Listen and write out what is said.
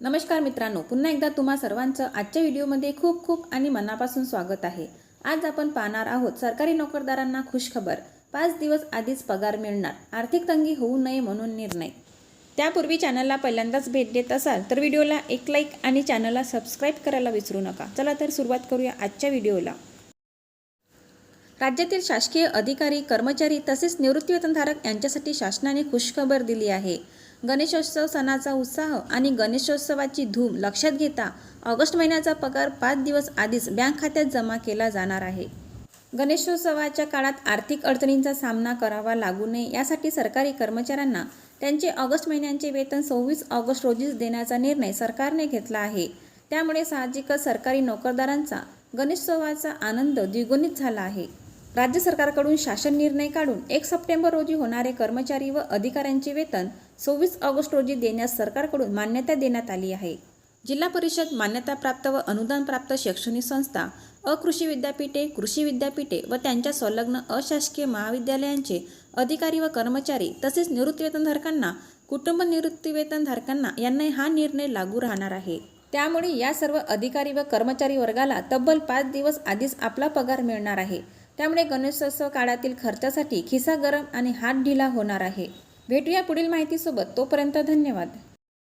नमस्कार मित्रांनो पुन्हा एकदा तुम्हा सर्वांचं आजच्या व्हिडिओमध्ये खूप खूप आणि मनापासून स्वागत आहे. आज आपण पाहणार आहोत सरकारी नोकरदारांना खुशखबर. पाच दिवस आधीच पगार मिळणार आर्थिक तंगी होऊ नये म्हणून निर्णय. त्यापूर्वी चॅनलला पहिल्यांदाच भेट देत असाल तर व्हिडिओला एक लाईक आणि चॅनलला सबस्क्राईब करायला विसरू नका. चला तर सुरुवात करूया आजच्या व्हिडिओला. राज्यातील शासकीय अधिकारी कर्मचारी तसेच निवृत्तीवेतनधारक यांच्यासाठी शासनाने खुशखबर दिली आहे. गणेशोत्सव सणाचा उत्साह आणि गणेशोत्सवाची धूम लक्षात घेता ऑगस्ट महिन्याचा पगार पाच दिवस आधीच बँक खात्यात जमा केला जाणार आहे. गणेशोत्सवाच्या काळात आर्थिक अडचणींचा सामना करावा लागू नये यासाठी सरकारी कर्मचाऱ्यांना त्यांचे ऑगस्ट महिन्यांचे वेतन सव्वीस ऑगस्ट रोजीच देण्याचा निर्णय सरकारने घेतला आहे. त्यामुळे साहजिकच सरकारी नोकरदारांचा गणेशोत्सवाचा आनंद द्विगुणित झाला आहे. राज्य सरकारकडून शासन निर्णय काढून एक सप्टेंबर रोजी होणारे कर्मचारी व अधिकाऱ्यांचे वेतन सव्वीस ऑगस्ट रोजी देण्यास सरकारकडून मान्यता देण्यात आली आहे. जिल्हा परिषद मान्यताप्राप्त व अनुदानप्राप्त शैक्षणिक संस्था अकृषी विद्यापीठे कृषी विद्यापीठे व त्यांच्या संलग्न अशासकीय महाविद्यालयांचे अधिकारी व कर्मचारी तसेच निवृत्तीवेतनधारकांना कुटुंब निवृत्तीवेतनधारकांना यांना हा निर्णय लागू राहणार आहे. त्यामुळे या सर्व अधिकारी व कर्मचारी वर्गाला तब्बल पाच दिवस आधीच आपला पगार मिळणार आहे. त्यामुळे गणेशोत्सव काळातील खर्चासाठी खिसा गरम आणि हात ढिला होणार आहे. भेटूया पुढील माहितीसोबत. तोपर्यंत धन्यवाद.